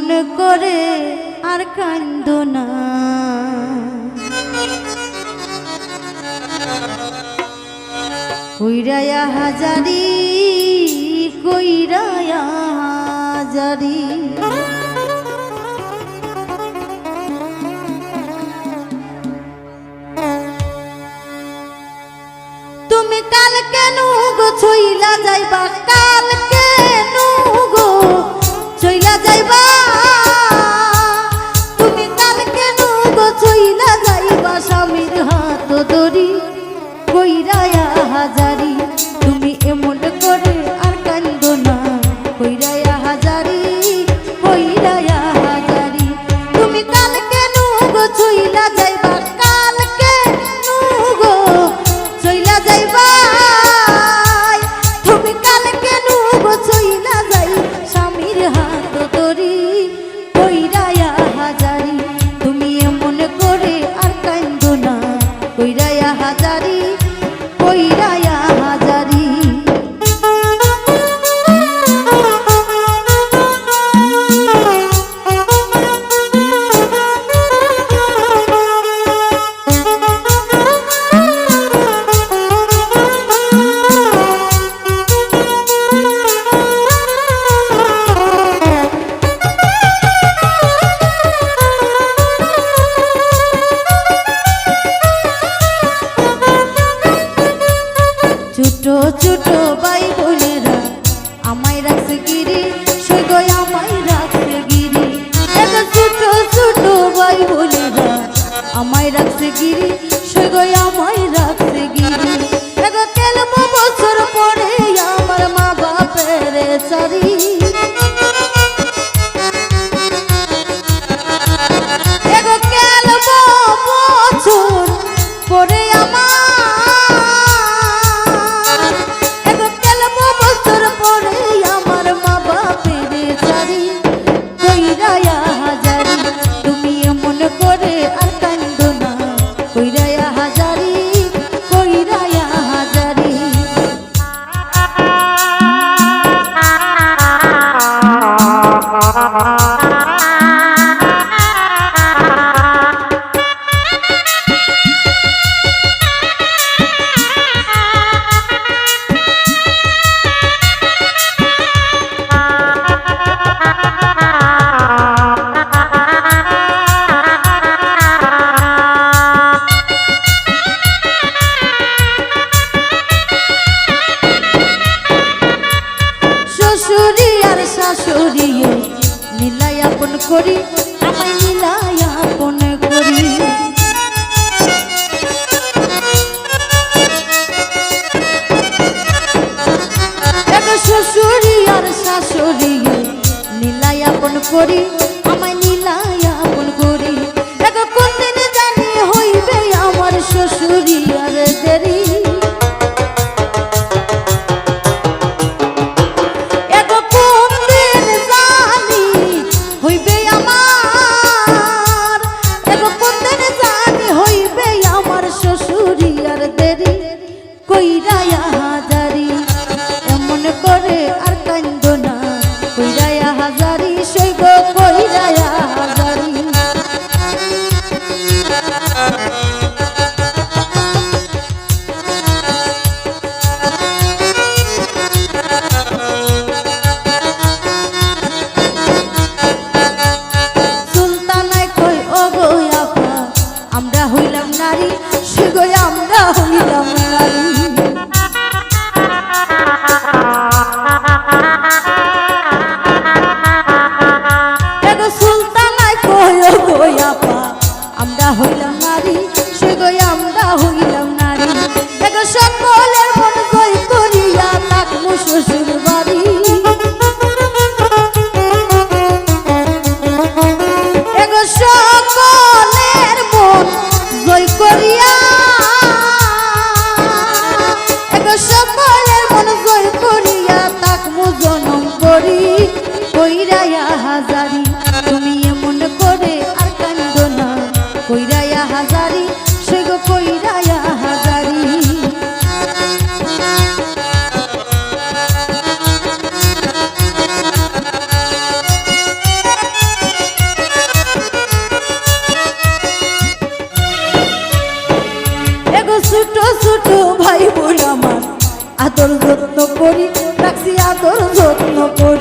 মন করে আর কান্দ না। কইরায়া হাজারি কইরায়া হাজারি। তুমি কাল কেন গো ছইলা যাইবা? কাল কেন গো ছইলা যাইবা? কইরা হাজারি তুমি এমন আমায় রাখছে গিরি সৈগয় আমায় রাখছে গিরি। এগো কেলব বছর পরে আমার মা বাপের চারি। পরে করি, আমায় লীলায় আপন করি। এক শ্বশুরি আর শাশুড়ি লীলায় আপন করি জানি হইবে আমার শ্বশুরি আর দেরি। হাজারি, সে গো কইরায়া হাজারি। ছোট ছোট ভাই বোন আমার, আদর যত্ন করি, রাখছি আদর যত্ন করি।